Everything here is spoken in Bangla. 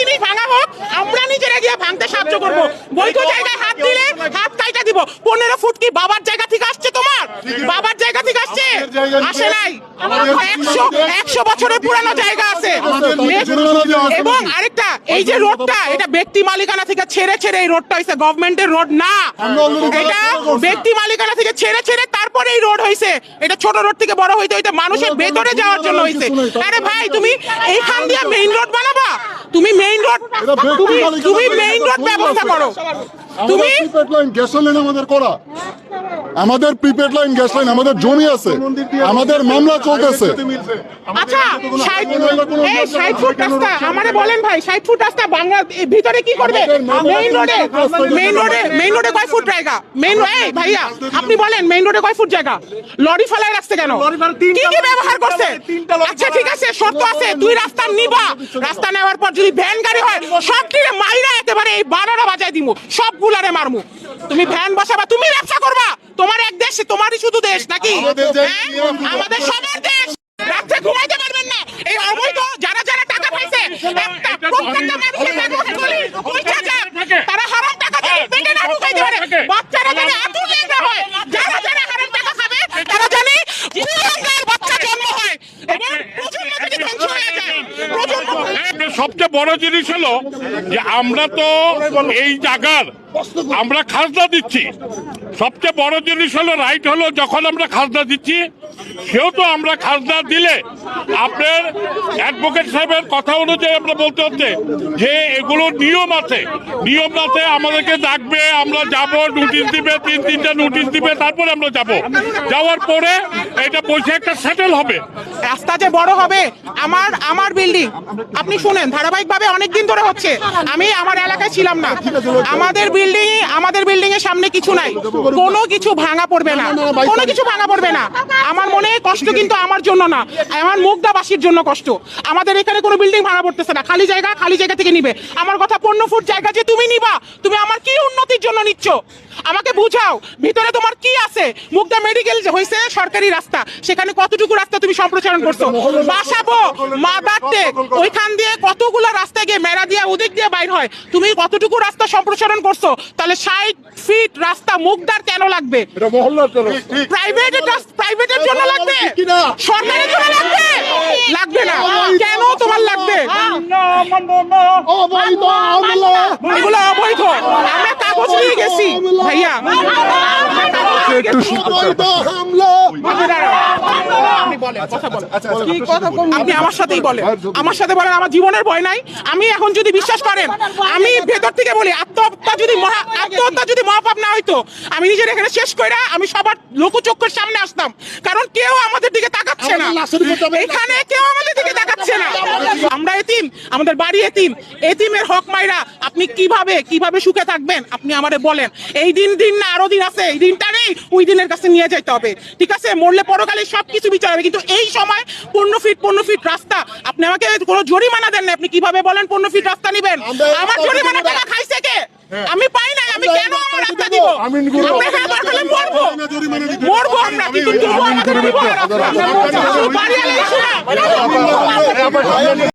জিনিস ভাঙা হোক আমরা নিজেরা গিয়ে ভাঙতে সাহায্য করব। বৈধ জায়গায় হাত দিলে হাত কাইটা দিব। পনেরো ফুট কি বাবার জায়গা থেকে আসছে তোমার? বাবার জায়গা থেকে আসছে? আসে নাই। একশো একশো বছরের পুরানো জায়গা আছে। এবং আরেকটা এই যে রোডটা এটা ব্যক্তি মালিকানা থেকে ছেড়ে ছেড়ে এই রোডটা হয়েছে। গভর্নমেন্টের রোড না। এটা ব্যক্তি মালিকানা থেকে ছেড়ে ছেড়ে তারপরে এই রোড হয়েছে। এটা ছোট রোড থেকে বড় হইতে হইতে মানুষের ভেতরে যাওয়ার জন্য হয়েছে আরে ভাই তুমি এইখান দিয়ে মেইন রোড বানাবা তুমি মেইন রোড তুমি তুমি মেইন রোড ব্যবস্থা করো। তুমি প্রিপেড লাইন গ্যাস লাইন আমাদের করা। আমাদের প্রিপেড লাইন গ্যাস লাইন আমাদের জমি আছে। আমাদের মামলা চলতেছে। আচ্ছা ষাট এই ষাট ফুট রাস্তা আমারে বলেন ভাই ষাট ফুট রাস্তা বাংলা ভিতরে কি করবে? মেইন রোডে মেইন রোডে মেইন রোডে কয় ফুট জায়গা? মেইন এই ভাইয়া আপনি বলেন মেইন রোডে কয় ফুট জায়গা? লরি ফেলায় রাখছে কেন? কি কি ব্যবহার করছে? আচ্ছা ঠিক আছে শর্ত আছে তুই রাস্তা নিবা। রাস্তা নেওয়ার পর যদি ভ্যান গাড়ি হয় সব টিরে মাইরা একেবারে এই বারোটা বাজায় দিব সবগুলারে মারমু। তুমি ভ্যান বসাবা তুমি ব্যবসা করবা। তোমার এক দেশ তোমারই শুধু দেশ নাকি? আমাদের হ্যাঁ? আমাদের সবার দেশ। রাত্রে ঘুমাইতে পারবেন না। এই অবৈধ যারা যারা টাকা পাইছে একটা প্রত্যেকটা মানুষের সবচেয়ে বড় জিনিস হলো যে আমরা তো এই জায়গার আমরা খাজনা দিচ্ছি। সবচেয়ে বড় জিনিস হলো রাইট হলো যখন আমরা খাজনা দিচ্ছি সেহেতু আমরা খাজনা দিলে আপনার অ্যাডভোকেট সাহেবের কথা অনুযায়ী আমরা বলতে হচ্ছে যে এগুলো নিয়ম আছে। নিয়ম আছে আমাদেরকে ডাকবে আমরা যাব নোটিশ দিবে তিন তিনটা নোটিশ দিবে তারপরে আমরা যাব। যাওয়ার পরে এটা পয়সা একটা সেটেল হবে। রাস্তা যে বড় হবে আমার আমার বিল্ডিং আপনি শুনেন ধারাবাহিকভাবে অনেক দিন ধরে হচ্ছে। আমি আমার এলাকায় ছিলাম না। আমাদের বিল্ডিং আমাদের বিল্ডিং এর সামনে কিছু নাই। কোনো কিছু ভাঙা পড়বে না। কোনো কিছু ভাঙা পড়বে না। আমার মনে কষ্ট কিন্তু আমার জন্য না। আমার মুগদাবাসীর জন্য কষ্ট। আমাদের এখানে কোনো বিল্ডিং ভাঙা পড়তেছে না। খালি জায়গা খালি জায়গা থেকে নিবে। আমার কথা পনেরো ফুট জায়গা যে তুমি নিবা তুমি আমার কি উন্নতির জন্য নিচ্ছ? আমাকে বুঝাও ভিতরে তোমার কি আছে? মুগদা মেডিকেল হয়েছে সরকারি রাস্তা। সেখানে কতটুকু রাস্তা তুমি সম্প্রসারণ করছ? বাসাবো মাদার টেক ওইখান দিয়ে কতগুলো রাস্তা গিয়ে মেরা দিয়ে ওদিক দিয়ে বাইর হয়? তুমি কতটুকু রাস্তা সম্প্রসারণ করছ? তাহলে ষাট ফিট রাস্তা মুগদার কেন লাগবে? প্রাইভেট প্রাইভেটের জন্য। লাগবে? সরকারের জন্য লাগবে? লাগবে না। কেন তোমার লাগবে? অবৈধ এগুলো অবৈধ আমরা কাগজ নিয়ে গেছি ভাইয়া অবৈধ হামলা আপনি দাঁড়ান। আপনি বলেন, কথা বলেন। আপনি আমার সাথেই বলেন। আমার সাথে বলেন আমার জীবনের ভয় নাই। আমি এখন যদি বিশ্বাস করেন আমি ভেতর থেকে বলি আত্মহত্যা যদি মহা আত্মহত্যা যদি মহাপাপ না হইতো আমি নিজের এখানে শেষ কইরা আমি সবার লোকচক্ষুর সামনে আসতাম। কারণ কেউ আমাদের দিকে তাকাচ্ছে না। এখানে কেউ আমাদের দিকে তাকাচ্ছে না। আমরা এতিম আমাদের বাড়ি এতিম। এতিমের হক মাইরা আপনি কীভাবে কীভাবে সুখে থাকবেন? আপনি আমারে বলেন। এই দিন দিন না আরও দিন আছে। এই দিনটা নেই ওই দিনের কাছে নিয়ে যাইতে হবে। ঠিক আছে? মরলে পরকালে সবকিছু বিচার হবে কিন্তু এই সময় পনেরো ফিট পনেরো ফিট রাস্তা। আপনি আমাকে কোনো জরিমানা দেন না আপনি কীভাবে বলেন পনেরো ফিট রাস্তা নেবেন? আমার জরিমানা টাকা খাইছে কে? আমি পাই নাই আমি কেন আমার রাস্তা দিব? আমি আমরা এখানে হলে মরবো। মরবো আমরা কিন্তু আমাদের দিব।